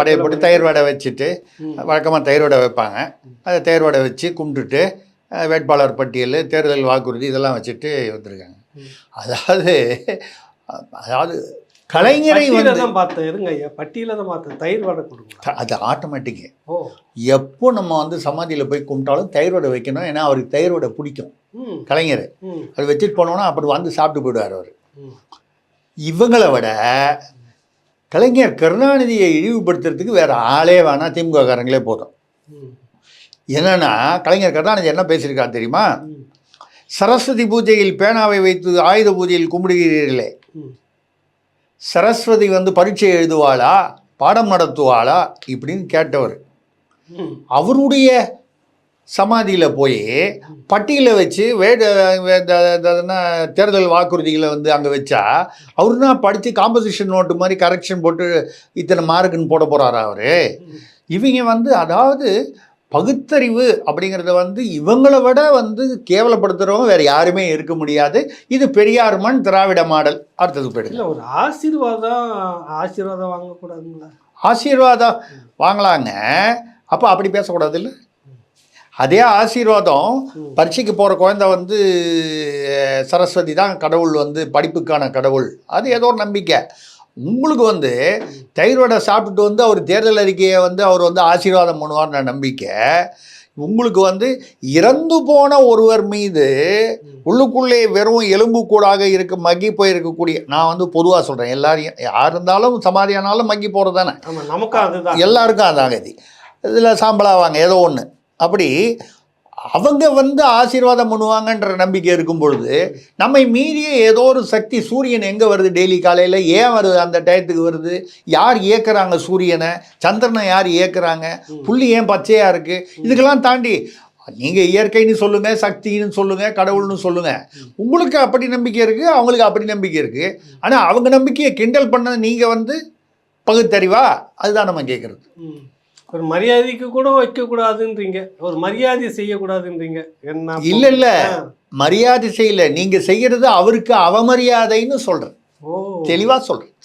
படையல் போட்டு தயிர் வடை வச்சுட்டு வழக்கமாக தயிர் வடை வைப்பாங்க. அதை தயிர் வடை வச்சு கும்பிட்டுட்டு வேட்பாளர் பட்டியல் தேர்தல் வாக்குறுதி இதெல்லாம் வச்சுட்டு வந்திருக்காங்க. அதாவது அதாவது கலைஞரை வந்து தான் பார்த்தேன். இருங்க பட்டியல தான் பார்த்தேன். தயிர் வடை கொடுங்க. அது ஆட்டோமேட்டிக்கு. எப்போ நம்ம வந்து சமாதியில் போய் கும்பிட்டாலும் தயிர் வடை வைக்கணும். ஏன்னா அவருக்கு தயிர் வடை பிடிக்கும். கலைஞர். அது வச்சுட்டு போனோன்னா அப்படி வந்து சாப்பிட்டு போயிடுவார் அவர். இவங்களை விட கலைஞர் கருணாநிதியை இழிவுபடுத்துறதுக்கு வேற ஆளே வேணாம் திமுக காரங்களே போதும் என்னன்னா கலைஞர் கருணாநிதி என்ன பேசியிருக்காரு தெரியுமா? சரஸ்வதி பூஜையில் பேனாவை வைத்து ஆயுத பூஜையில் கும்பிடுகிறீர்களே. சரஸ்வதி வந்து பரீட்சை எழுதுவாளா? பாடம் நடத்துவாளா? இப்படின்னு கேட்டவர். அவருடைய சமாதியில் போய் பட்டியலை வச்சு வேட தேர்தல் வாக்குறுதிகளை வந்து அங்கே வச்சா அவரு தான் படித்து காம்போசிஷன் நோட்டு மாதிரி கரெக்ஷன் போட்டு இத்தனை மார்க்குன்னு போட போகிறாரா அவரு? இவங்க வந்து அதாவது பகுத்தறிவு அப்படிங்கிறத வந்து இவங்களை விட வந்து கேவலப்படுத்துகிறவங்க வேற யாருமே இருக்க முடியாது. இது பெரியார் மண் திராவிட மாடல். அடுத்தது போயிடுங்க. ஒரு ஆசீர்வாதம் ஆசீர்வாதம் வாங்கக்கூடாதுங்களா? ஆசீர்வாதம் வாங்கலாங்க. அப்போ அப்படி பேசக்கூடாது இல்லை? அதே ஆசீர்வாதம் பரீட்சைக்கு போகிற குழந்தை வந்து சரஸ்வதி தான் கடவுள் வந்து படிப்புக்கான கடவுள். அது ஏதோ ஒரு நம்பிக்கை. உங்களுக்கு வந்து தயிர் வடை சாப்பிட்டுட்டு வந்து அவர் தேர்தல் அறிக்கையை வந்து அவர் வந்து ஆசீர்வாதம் பண்ணுவார்ன நம்பிக்கை. உங்களுக்கு வந்து இறந்து போன ஒருவர் மீது உள்ளுக்குள்ளே வெறும் எலும்பு கூடாக இருக்க மக்கி போயிருக்கக்கூடிய நான் வந்து பொதுவாக சொல்கிறேன் எல்லாரையும் யார் இருந்தாலும் சமாதியானாலும் மக்கி போகிறது தானே அதுதான். எல்லாருக்கும் அதான் கதி இதில் சாம்பலாவாங்க ஏதோ ஒன்று அப்படி அவங்க வந்து ஆசீர்வாதம் பண்ணுவாங்கன்ற நம்பிக்கை இருக்கும் பொழுது நம்மை மீறிய ஏதோ ஒரு சக்தி சூரியன் எங்கே வருது டெய்லி காலையில்? ஏன் வருது? அந்த டயத்துக்கு வருது? யார் இயக்குறாங்க சூரியனை? சந்திரனை யார் இயக்குறாங்க? புள்ளி ஏன் பச்சையாக இருக்குது இதுக்கெல்லாம் தாண்டி நீங்கள் இயற்கைன்னு சொல்லுங்கள் சக்தின்னு சொல்லுங்கள் கடவுள்னு சொல்லுங்கள் உங்களுக்கு அப்படி நம்பிக்கை இருக்குது அவங்களுக்கு அப்படி நம்பிக்கை இருக்குது ஆனால் அவங்க நம்பிக்கையை கிண்டல் பண்ண நீங்கள் வந்து பகுத்தறிவா? அதுதான் நம்ம கேட்குறது ஒரு மரியாதைக்கு கூட வைக்க கூடாதுன்றீங்க ஒரு மரியாதை செய்யக்கூடாதுன்றீங்க. என்ன இல்ல இல்ல. மரியாதை செய்யல. நீங்க செய்யறது அவருக்கு அவமரியாதைன்னு சொல்றேன். ஓ. தெளிவா சொல்றேன்.